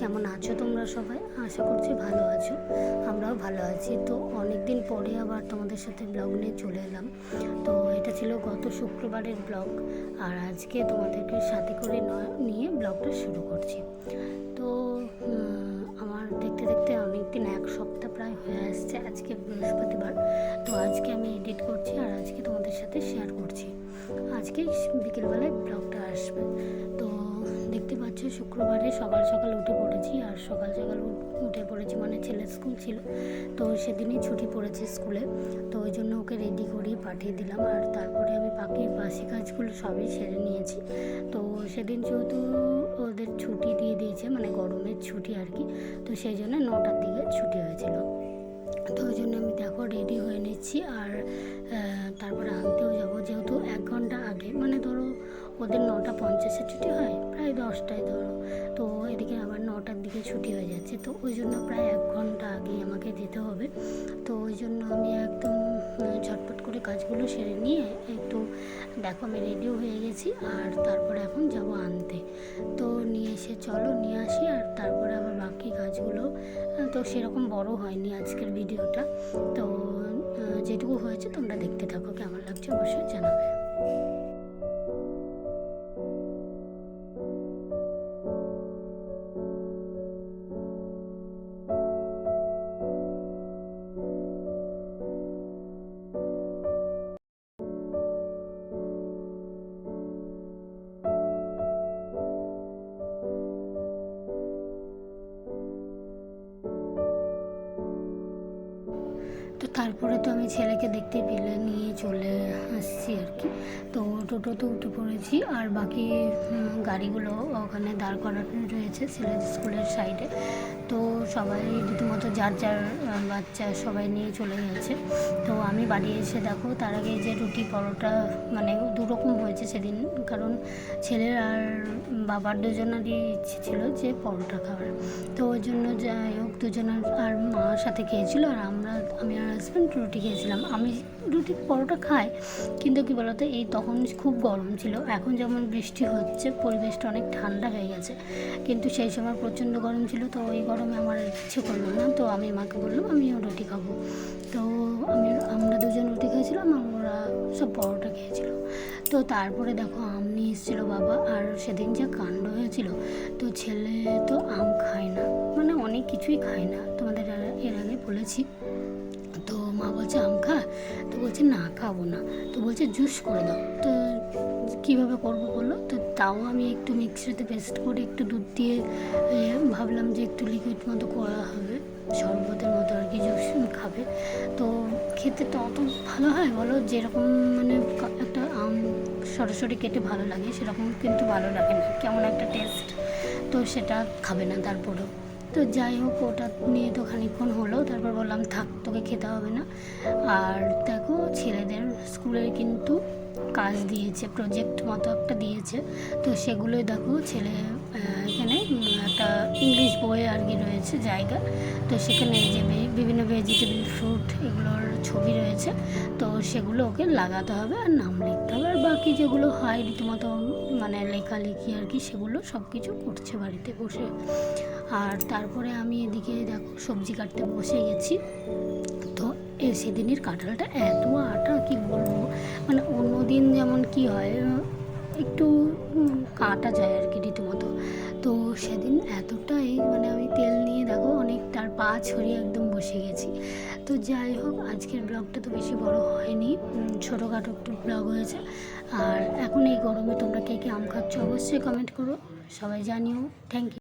তোমরা সবাই? আশা করছি ভালো আছো। আমরাও ভালো আছি। তো অনেক দিন পরে আবার তোমাদের সাথে ব্লগ নিয়ে চলে এলাম। তো এটা ছিল গত শুক্রবারের ব্লগ। আর আজকে তোমাদেরকে সাথে করে নিয়ে ব্লগটা শুরু করছি। তো আমার দেখতে দেখতে অনেক দিন এক সপ্তাহ প্রায় হয়ে আসছে আজকে বৃহস্পতিবার। তো আজকে আমি এডিট করছি আর আজকে তোমাদের সাথে শেয়ার করছি। আজকে বিকেলবেলায় ব্লগটা আসবে। তো দেখতে পাচ্ছ, শুক্রবারে সকাল সকাল উঠে পড়েছি আর সকাল সকাল উঠ- পড়েছি মানে ছেলের স্কুল ছিল। তো সেদিনই ছুটি পড়েছে স্কুলে। তো ওই জন্য ওকে রেডি করিয়ে পাঠিয়ে দিলাম আর তারপরে আমি বাকি বাসি কাজগুলো সবই সেরে নিয়েছি। তো সেদিন যেহেতু ওদের ছুটি দিয়ে দিয়েছে মানে গরমের ছুটি আর কি, তো সেই জন্য নটার দিকে ছুটি হয়েছিল। তো ওই জন্য আমি দেখো রেডি হয়ে নিচ্ছি আর তারপরে আনতেও যাব। যেহেতু এক ঘণ্টা আগে মানে ধরো ওদের নটা পঞ্চাশে ছুটি হয়, প্রায় দশটায় ধরো। তো এদিকে আবার নটার দিকে ছুটি হয়ে যাচ্ছে। তো ওই জন্য প্রায় এক ঘণ্টা আগে আমাকে যেতে হবে। তো ওই জন্য আমি একদম ঝটপট করে কাজগুলো সেরে নিয়ে একটু দেখো আমি রেডিও হয়ে গেছি আর তারপরে এখন যাব আনতে। তো নিয়ে এসে চলো, নিয়ে আসি আর তারপরে আবার বাকি কাজগুলো তো সেরকম বড় হয়নি আজকের ভিডিওটা। তো যেটুকু হয়েছে তোমরা দেখতে থাকো, কেমন লাগছে অবশ্যই জানাবে। তো তারপরে তো আমি ছেলেকে দেখতে পেলে নিয়ে চলে আসছি আর কি। তো টোটোতে উঠে পড়েছি আর বাকি গাড়িগুলো ওখানে দাঁড় করানো রয়েছে ছেলের স্কুলের সাইডে। তো সবাই রীতিমতো যার যার বাচ্চা সবাই নিয়ে চলে গেছে। তো আমি বাড়ি এসে দেখো, তার আগে যে রুটি পরোটা মানে দুরকম হয়েছে সেদিন। কারণ ছেলের আর বাবার দুজনেরই ইচ্ছে ছিল যে পরোটা খাওয়ার। তো ওই জন্য যাই হোক, দুজনের আর মার সাথে খেয়েছিল আর আমরা, আমি আর হাজব্যান্ড রুটি খেয়েছিলাম। আমি রুটি পরোটা খাই, কিন্তু কি বলতো, এই তখন খুব গরম ছিল। এখন যেমন বৃষ্টি হচ্ছে, পরিবেশটা অনেক ঠান্ডা হয়ে গেছে। কিন্তু সেই সময় প্রচণ্ড গরম ছিল, তো ওই গরমে আমার ইচ্ছে করল না। তো আমি মাকে বললাম, আমিও রুটি খাব। তো আমি, আমরা দুজন রুটি খেয়েছিলাম আর ওরা সব পরোটা খেয়েছিল। তো তারপরে দেখো আম নিয়ে এসেছিল বাবা, আর সেদিন যা কাণ্ড হয়েছিল, তো ছেলে তো আম খায় না। মানে অনেক কিছুই খায় না। তোমাদের এর আগে বলেছি। তো মা বলছে, আম খা। বলছে, না, খাব না। তো বলছে, জুস করে দাও। তো কীভাবে করব বলল তো তাও আমি একটু মিক্সিতে পেস্ট করে একটু দুধ দিয়ে ভাবলাম যে একটু লিকুইড মতো করা হবে, শরবতের মতো আর কি, জুস খাবে। তো খেতে তো অত ভালো হয় বলো, যেরকম মানে একটা আম সরাসরি কেটে ভালো লাগে, সেরকম কিন্তু ভালো লাগে না। কেমন একটা টেস্ট তো সেটা খাবে না তারপরেও। তো যাই হোক, ওটা নিয়ে তো খানিক্ষণ হলো, তারপর বললাম, থাক, তোকে খেতে হবে না। আর দেখো, ছেলেদের স্কুলের কিন্তু কাজ দিয়েছে প্রজেক্ট মতো একটা দিয়েছে। তো সেগুলোই দেখো, ছেলে এখানে একটা ইংলিশ বই আর কি রয়েছে জায়গা। তো সেখানে যে বিভিন্ন ভেজিটেবল ফ্রুট এগুলোর ছবি রয়েছে। তো সেগুলো ওকে লাগাতে হবে আর নাম লিখতে হবে। আর বাকি যেগুলো হয় রীতিমতো মানে লেখালেখি আর কি, সেগুলো সব কিছু করছে বাড়িতে বসে। আর তারপরে আমি এদিকে দেখো, সবজি কাটতে বসে গেছি। তো সেদিনের কাঁঠালটা এত আটা, কি বলব? মানে অন্য দিন যেমন কি হয়, একটু কাটা যায় আর কি রীতিমতো। তো সেদিন এতটাই মানে আমি তেল নিয়ে দেখো অনেক তার পা ছড়িয়ে একদম বসে গেছি। তো যাই হোক, আজকের ব্লগটা তো বেশি বড় হয়নি ছোটোখাটো একটু ব্লগ হয়েছে। আর এখন এই গরমে তোমরা কে কে আম খাচ্ছ অবশ্যই কমেন্ট করো, সবাই জানিও। Thank you